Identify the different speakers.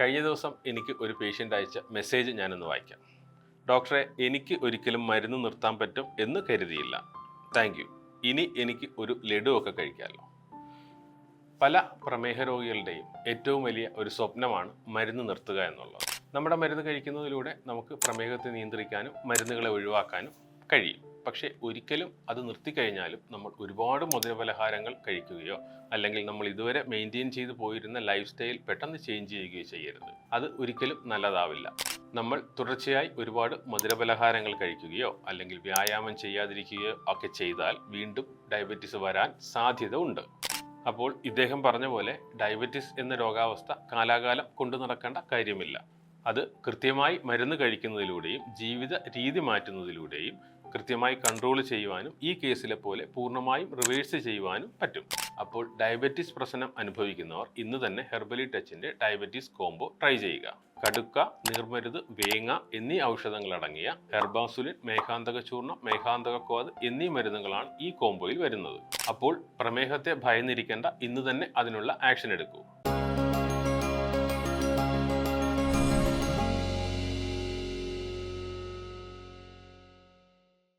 Speaker 1: കഴിഞ്ഞ ദിവസം എനിക്ക് ഒരു പേഷ്യന്റ് അയച്ച മെസ്സേജ് ഞാനൊന്ന് വായിക്കാം. ഡോക്ടറെ എനിക്ക് ഒരിക്കലും മരുന്ന് നിർത്താൻ പറ്റും എന്ന് കരുതിയില്ല. താങ്ക് യു ഇനി എനിക്ക് ഒരു ലഡുവൊക്കെ കഴിക്കാമല്ലോ പല പ്രമേഹ രോഗികളുടെയും ഏറ്റവും വലിയ ഒരു സ്വപ്നമാണ് മരുന്ന് നിർത്തുക എന്നുള്ളത്. നമ്മുടെ മരുന്ന് കഴിക്കുന്നതിലൂടെ നമുക്ക് പ്രമേഹത്തെ നിയന്ത്രിക്കാനും മരുന്നുകളെ ഒഴിവാക്കാനും കഴിയും. പക്ഷേ ഒരിക്കലും അത് നിർത്തിക്കഴിഞ്ഞാലും നമ്മൾ ഒരുപാട് മധുരപലഹാരങ്ങൾ കഴിക്കുകയോ അല്ലെങ്കിൽ നമ്മൾ ഇതുവരെ മെയിന്റെയിൻ ചെയ്തു പോയിരുന്ന ലൈഫ് സ്റ്റൈൽ പെട്ടെന്ന് ചേഞ്ച് ചെയ്യുകയോ ചെയ്യരുത്. അത് ഒരിക്കലും നല്ലതാവില്ല. നമ്മൾ തുടർച്ചയായി ഒരുപാട് മധുരപലഹാരങ്ങൾ കഴിക്കുകയോ അല്ലെങ്കിൽ വ്യായാമം ചെയ്യാതിരിക്കുകയോ ഒക്കെ ചെയ്താൽ വീണ്ടും ഡയബറ്റീസ് വരാൻ സാധ്യത ഉണ്ട്. അപ്പോൾ ഇദ്ദേഹം പറഞ്ഞ പോലെ ഡയബറ്റിസ് എന്ന രോഗാവസ്ഥ കാലാകാലം കൊണ്ടു നടക്കേണ്ട കാര്യമില്ല. അത് കൃത്യമായി മരുന്ന് കഴിക്കുന്നതിലൂടെയും ജീവിത രീതി മാറ്റുന്നതിലൂടെയും കൃത്യമായി കൺട്രോൾ ചെയ്യുവാനും ഈ കേസിലെ പോലെ പൂർണമായും റിവേഴ്സ് ചെയ്യുവാനും പറ്റും. അപ്പോൾ ഡയബറ്റീസ് പ്രശ്നം അനുഭവിക്കുന്നവർ ഇന്ന് തന്നെ ഹെർബലി ടച്ചിന്റെ ഡയബറ്റീസ് കോംബോ ട്രൈ ചെയ്യുക. കടുക്ക നീർമരുത് വേങ്ങ എന്നീ ഔഷധങ്ങൾ അടങ്ങിയ ഹെർബാസുലിൻ മേഘാന്തക ചൂർണം മേഘാന്തക ക്വാദ് എന്നീ മരുന്നുകളാണ് ഈ കോംബോയിൽ വരുന്നത്. അപ്പോൾ പ്രമേഹത്തെ ഭയന്നിരിക്കേണ്ട ഇന്ന് തന്നെ അതിനുള്ള ആക്ഷൻ എടുക്കൂ.